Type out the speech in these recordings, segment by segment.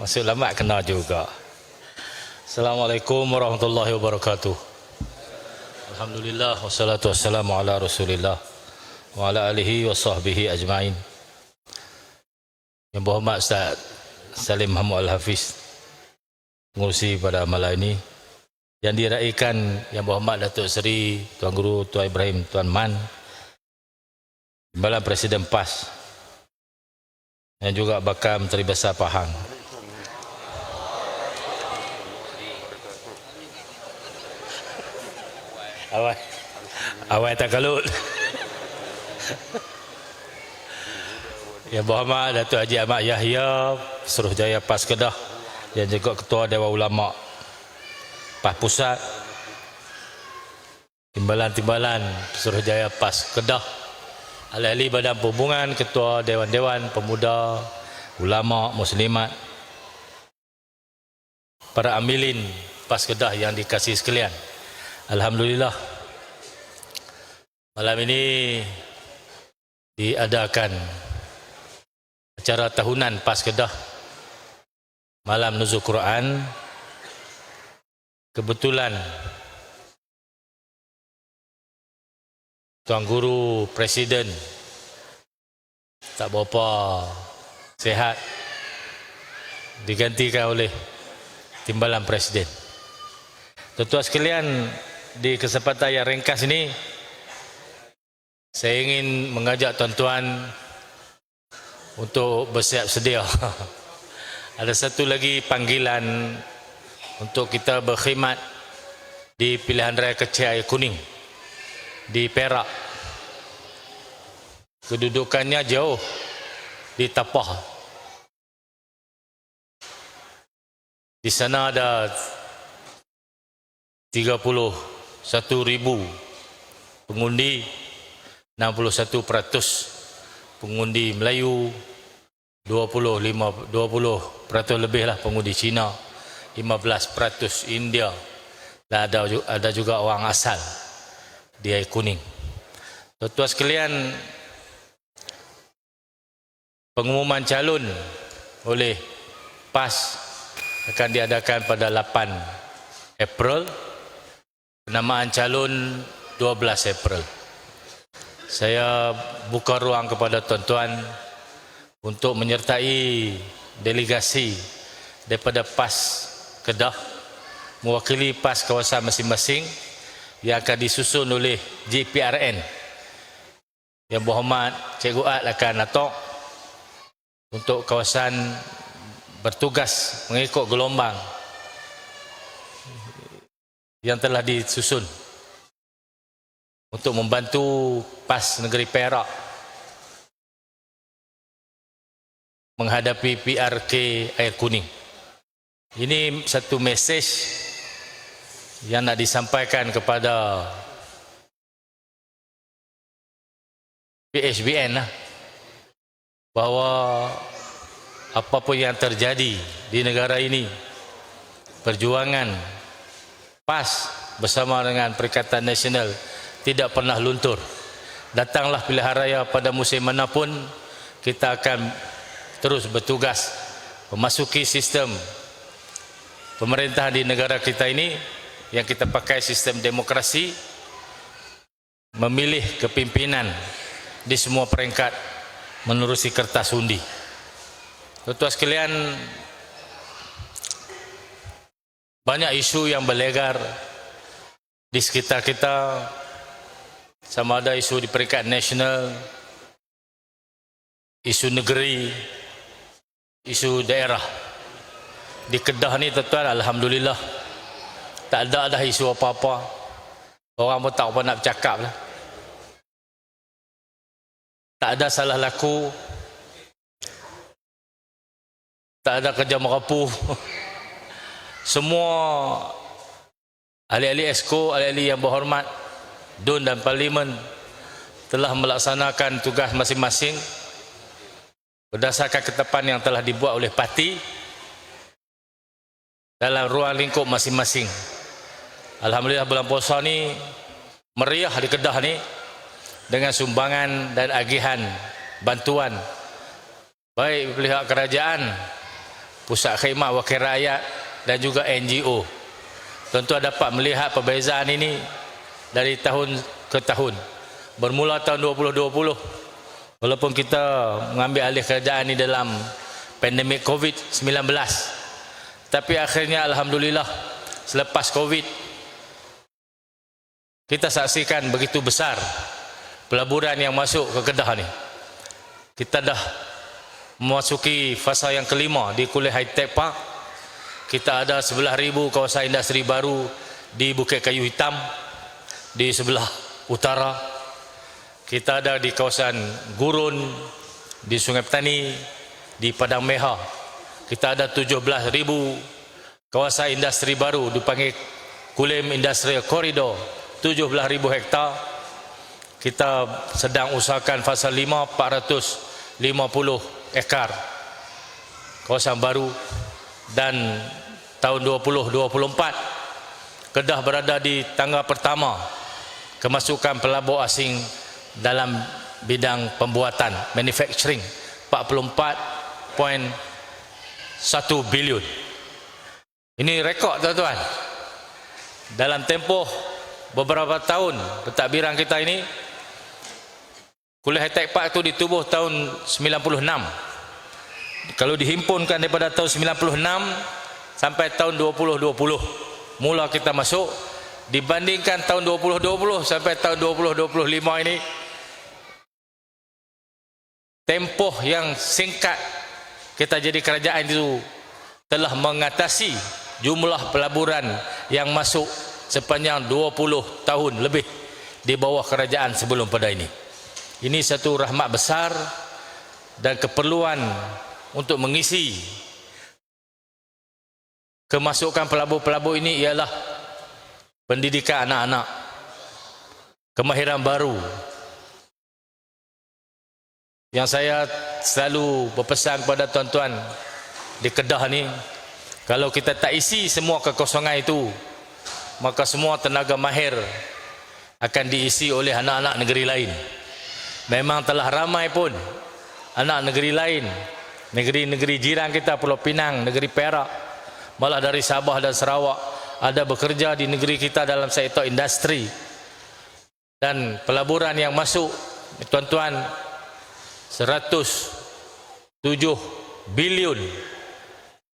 Masuk lambat kena juga. Assalamualaikum warahmatullahi wabarakatuh. Alhamdulillah wassalatu wassalamu ala Rasulillah wa ala alihi wa sahbihi ajmain. Yang berhormat Ustaz Salim Muhammad Al-Hafiz pengurusi pada malam ini yang diraikan yang berhormat Datuk Seri Tuan Guru Tuan Ibrahim Tuan Man Timbalan Presiden PAS dan juga bakal Menteri Besar Pahang Awal Awal tak kalut. Yang berhormat Datuk Haji Ahmad Yahya Suruh Jaya PAS Kedah. Yang juga Ketua Dewan Ulama PAS Pusat. Timbalan-timbalan Suruh Jaya PAS Kedah. Ahli-ahli Badan Perhubungan Ketua Dewan-Dewan Pemuda Ulama Muslimat. Para amilin PAS Kedah yang dikasih sekalian Alhamdulillah. Malam ini diadakan acara tahunan PAS Kedah. Malam Nuzul Quran. Kebetulan Tuan Guru Presiden tak berapa sehat digantikan oleh Timbalan Presiden. Tuan-tuan sekalian, di kesempatan yang ringkas ini saya ingin mengajak tuan-tuan untuk bersiap sedia. Ada satu lagi panggilan untuk kita berkhidmat di pilihan raya kecil air kuning di Perak. Kedudukannya jauh di Tapah. Di sana ada 31 ribu pengundi 61 peratus pengundi Melayu 25 20 peratus lebih lah pengundi Cina 15 peratus India. Dan ada ada juga orang asal di air kuning. Tuan-tuan sekalian pengumuman calon oleh PAS akan diadakan pada 8 April penamaan calon 12 April. Saya buka ruang kepada tuan-tuan untuk menyertai delegasi daripada PAS Kedah mewakili PAS kawasan masing-masing yang akan disusun oleh GPRN yang berhormat Cikgu Ad akan datang untuk kawasan bertugas mengikut gelombang yang telah disusun untuk membantu PAS Negeri Perak menghadapi PRK Air Kuning. Ini satu mesej yang nak disampaikan kepada PHBN lah bahawa apapun yang terjadi di negara ini perjuangan PAS bersama dengan Perikatan Nasional tidak pernah luntur. Datanglah pilihan raya pada musim manapun kita akan terus bertugas memasuki sistem pemerintahan di negara kita ini yang kita pakai sistem demokrasi memilih kepimpinan di semua peringkat menerusi kertas undi. Tuan-tuan sekalian banyak isu yang berlegar di sekitar kita sama ada isu di peringkat nasional, isu negeri, isu daerah. Di Kedah ni tuan-tuan, Alhamdulillah, tak ada dah isu apa-apa. Orang pun tak apa nak bercakap lah. Tak ada salah laku. Tak ada kerja merapu. Semua ahli-ahli esko, ahli-ahli yang berhormat, DUN dan Parlimen telah melaksanakan tugas masing-masing berdasarkan ketetapan yang telah dibuat oleh parti dalam ruang lingkup masing-masing. Alhamdulillah bulan puasa ni meriah di Kedah ni dengan sumbangan dan agihan bantuan baik pihak kerajaan, pusat khidmat wakil rakyat dan juga NGO. Tuan-tuan dapat melihat perbezaan ini dari tahun ke tahun. Bermula tahun 2020 walaupun kita mengambil alih kerajaan ini dalam pandemik COVID-19 tapi akhirnya alhamdulillah selepas COVID kita saksikan begitu besar pelaburan yang masuk ke Kedah ni. Kita dah memasuki fasa yang kelima di Kuliah High Tech Park. Kita ada 11,000 kawasan industri baru di Bukit Kayu Hitam di sebelah utara. Kita ada di kawasan Gurun, di Sungai Petani, di Padang Meha. Kita ada 17,000 kawasan industri baru dipanggil Kulim Industrial Corridor 17,000 hektar kita sedang usahakan fasa 5 450 ekar kawasan baru dan tahun 2024 Kedah berada di tangga pertama kemasukan pelabur asing dalam bidang pembuatan manufacturing 44.1 bilion. Ini rekod tuan-tuan. Dalam tempoh beberapa tahun pentadbiran kita ini kuliah high-tech park itu ditubuh tahun 96 kalau dihimpunkan daripada tahun 96 sampai tahun 2020 mula kita masuk dibandingkan tahun 2020 sampai tahun 2025 ini tempoh yang singkat kita jadi kerajaan itu telah mengatasi jumlah pelaburan yang masuk sepanjang 20 tahun lebih di bawah kerajaan sebelum pada ini. Ini satu rahmat besar dan keperluan untuk mengisi kemasukan pelabur-pelabur ini ialah pendidikan anak-anak, kemahiran baru. Yang saya selalu berpesan kepada tuan-tuan di Kedah ni, kalau kita tak isi semua kekosongan itu, maka semua tenaga mahir akan diisi oleh anak-anak negeri lain. Memang telah ramai pun anak negeri lain, negeri-negeri jiran kita Pulau Pinang, negeri Perak, malah dari Sabah dan Sarawak ada bekerja di negeri kita dalam sektor industri dan pelaburan yang masuk tuan-tuan 107 bilion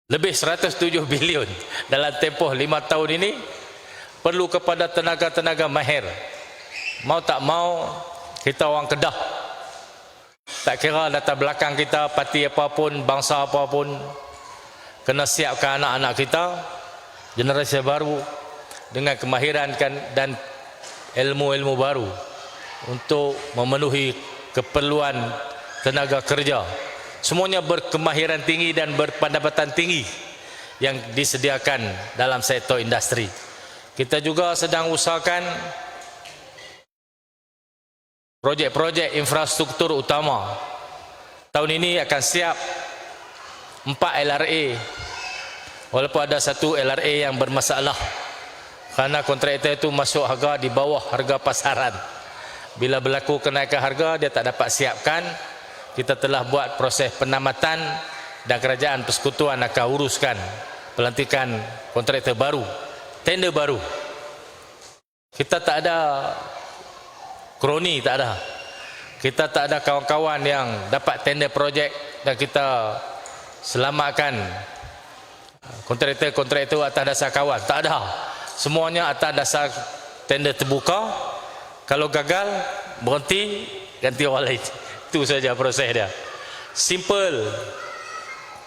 lebih 107 bilion dalam tempoh 5 tahun ini perlu kepada tenaga-tenaga mahir. Mau tak mau, kita orang Kedah. Tak kira latar belakang kita, parti apapun, bangsa apapun, kena siapkan anak-anak kita, generasi baru, dengan kemahiran dan ilmu-ilmu baru untuk memenuhi keperluan tenaga kerja. Semuanya berkemahiran tinggi dan berpendapatan tinggi yang disediakan dalam sektor industri. Kita juga sedang usahakan projek-projek infrastruktur utama. Tahun ini akan siap empat LRA. Walaupun ada satu LRA yang bermasalah. Karena kontraktor itu masuk harga di bawah harga pasaran. Bila berlaku kenaikan harga, dia tak dapat siapkan. Kita telah buat proses penamatan dan kerajaan persekutuan akan uruskan pelantikan kontraktor baru tender baru kita tak ada kroni tak ada. Kita tak ada kawan-kawan yang dapat tender projek dan kita selamatkan kontraktor-kontraktor atas dasar kawan. Tak ada. Semuanya atas dasar tender terbuka. Kalau gagal berhenti ganti orang lain. Itu saja proses dia. Simple.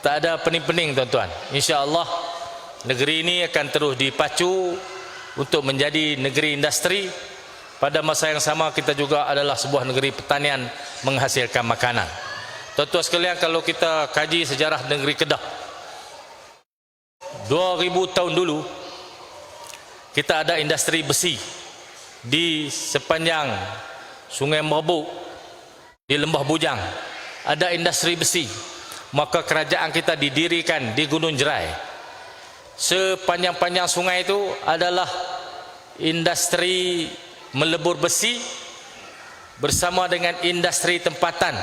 Tak ada pening-pening tuan-tuan. insya-Allah negeri ini akan terus dipacu untuk menjadi negeri industri pada masa yang sama kita juga adalah sebuah negeri pertanian menghasilkan makanan. Tuan-tuan sekalian kalau kita kaji sejarah negeri Kedah 2000 tahun dulu kita ada industri besi di sepanjang sungai Merbuk di lembah Bujang. Ada industri besi. Maka kerajaan kita didirikan di Gunung Jerai. Sepanjang-panjang sungai itu adalah industri melebur besi bersama dengan industri tempatan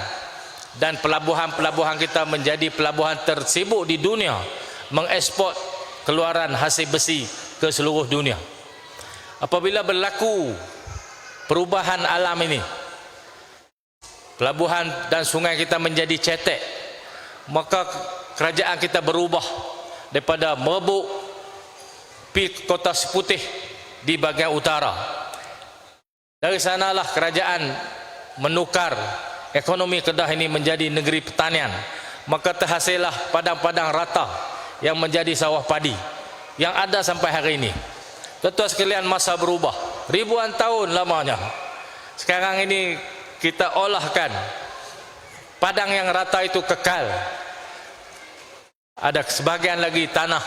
dan pelabuhan-pelabuhan kita menjadi pelabuhan tersibuk di dunia mengekspor keluaran hasil besi ke seluruh dunia. Apabila berlaku perubahan alam ini, pelabuhan dan sungai kita menjadi cetek, maka kerajaan kita berubah daripada merebut pi kota seputih di bahagian utara. Dari sanalah kerajaan menukar ekonomi Kedah ini menjadi negeri pertanian. Maka terhasillah padang-padang rata yang menjadi sawah padi yang ada sampai hari ini. Tuan-tuan sekalian masa berubah. Ribuan tahun lamanya. Sekarang ini kita olahkan padang yang rata itu kekal. Ada sebagian lagi tanah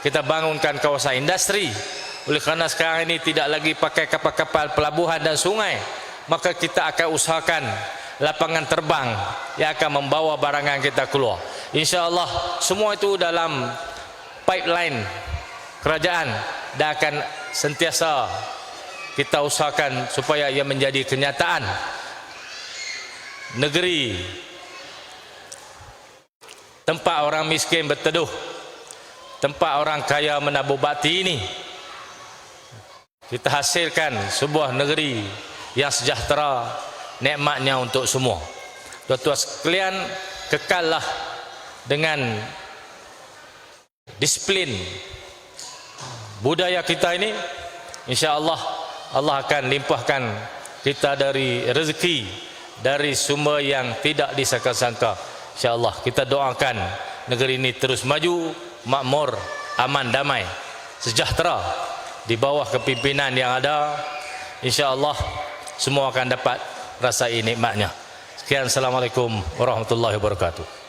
kita bangunkan kawasan industri oleh kerana sekarang ini tidak lagi pakai kapal-kapal pelabuhan dan sungai, maka kita akan usahakan lapangan terbang yang akan membawa barangan kita keluar. InsyaAllah semua itu dalam pipeline kerajaan dan akan sentiasa kita usahakan supaya ia menjadi kenyataan negeri tempat orang miskin berteduh tempat orang kaya menabur bakti ini kita hasilkan sebuah negeri yang sejahtera nikmatnya untuk semua. Tuan-tuan sekalian kekallah dengan disiplin budaya kita ini insya-Allah Allah akan limpahkan kita dari rezeki dari sumber yang tidak disangka-sangka. insya-Allah kita doakan negeri ini terus maju makmur aman damai sejahtera di bawah kepimpinan yang ada insyaallah semua akan dapat rasai nikmatnya. Sekian assalamualaikum warahmatullahi wabarakatuh